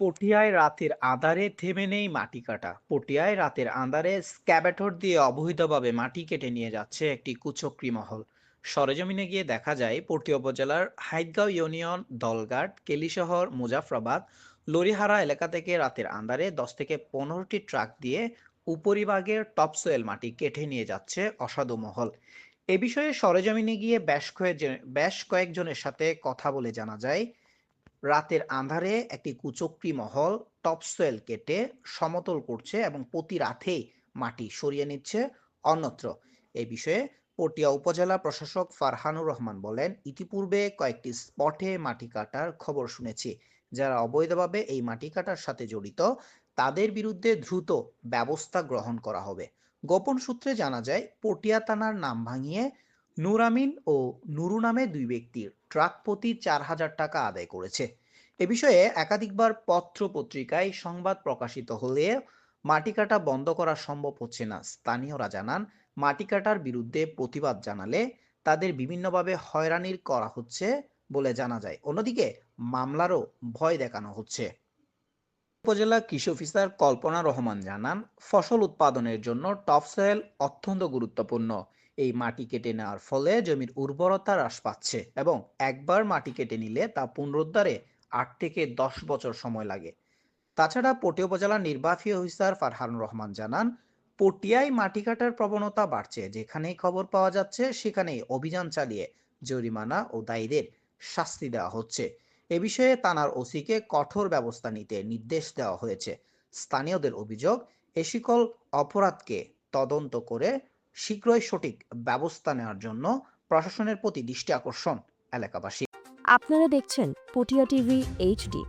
পটিয়ায় রাতের আঁধারে থেমে নেই মাটি কাটা। পটিয়ায় রাতের আঁধারে স্ক্যাবেটর দিয়ে অবৈধভাবে মাটি কেটে নিয়ে যাচ্ছে একটি কুচক্রী মহল। সরেজমিনে গিয়ে দেখা যায় পটিয়া উপজেলার হাইদগাঁও ইউনিয়ন দলঘাট কেলিশহর, মুজাফরাবাদ, লরিহারা এলাকা থেকে রাতের আঁধারে দশ থেকে পনেরোটি ট্রাক দিয়ে উপরিভাগের টপসোয়েল মাটি কেটে নিয়ে যাচ্ছে অসাধু মহল। এ বিষয়ে সরেজমিনে গিয়ে বেশ কয়েকজন বেশ কয়েকজনের সাথে কথা বলে জানা যায় রাতের আঁধারে একটি কুচক্রী মহল টপসোয়েল কেটে সমতল করছে এবং প্রতি রাতেই মাটি সরিয়ে নিচ্ছে অন্যত্র। এই বিষয়ে পটিয়া উপজেলা প্রশাসক ফারহানুর রহমান বলেন, ইতিপূর্বে কয়েকটি স্পটে মাটি কাটার খবর শুনেছি। যারা অবৈধভাবে এই মাটি কাটার সাথে জড়িত, তাদের বিরুদ্ধে দ্রুত ব্যবস্থা গ্রহণ করা হবে। গোপন সূত্রে জানা যায়, পটিয়া থানার নাম ভাঙিয়ে নূর আমিন ও নুরু নামে দুই ব্যক্তির ট্রাক প্রতি চার হাজার টাকা আদায় করেছে। এ বিষয়ে একাধিকবার পত্র পত্রিকায় সংবাদ প্রকাশিত হলে মাটি কাটা বন্ধ করা সম্ভব হচ্ছে না। স্থানীয়রা জানান মাটি কাটার বিরুদ্ধে প্রতিবাদ জানালে তাদের বিভিন্নভাবে হয়রানির করা হচ্ছে বলে জানা যায়। অন্যদিকে মামলারও ভয় দেখানো হচ্ছে। উপজেলা কৃষি অফিসার কল্পনা রহমান জানান, ফসল উৎপাদনের জন্য টপসয়েল অত্যন্ত গুরুত্বপূর্ণ। এই মাটি কেটে নেওয়ার ফলে জমির উর্বরতা হ্রাস পাচ্ছে এবং একবার মাটি কেটে নিলে তা পুনরুদ্ধারে আট থেকে দশ বছর সময় লাগে। তাছাড়া পটিয়া উপজেলার নির্বাহী অফিসার ফারহানুর রহমান জানান, পটিয়ায় মাটি কাটার প্রবণতা বাড়ছে, যেখানেই খবর পাওয়া যাচ্ছে সেখানেই অভিযান চালিয়ে জরিমানা ও দায়ীদের শাস্তি দেওয়া হচ্ছে। এ বিষয়ে থানার ওসিকে কঠোর ব্যবস্থা নিতে নির্দেশ দেওয়া হয়েছে। স্থানীয়দের অভিযোগ, এ সকল অপরাধকে তদন্ত করে শীঘ্রই সঠিক ব্যবস্থা নেওয়ার জন্য প্রশাসনের প্রতি দৃষ্টি আকর্ষণ এলাকাবাসী। আপনারা দেখছেন পটিয়া টিভি এইচডি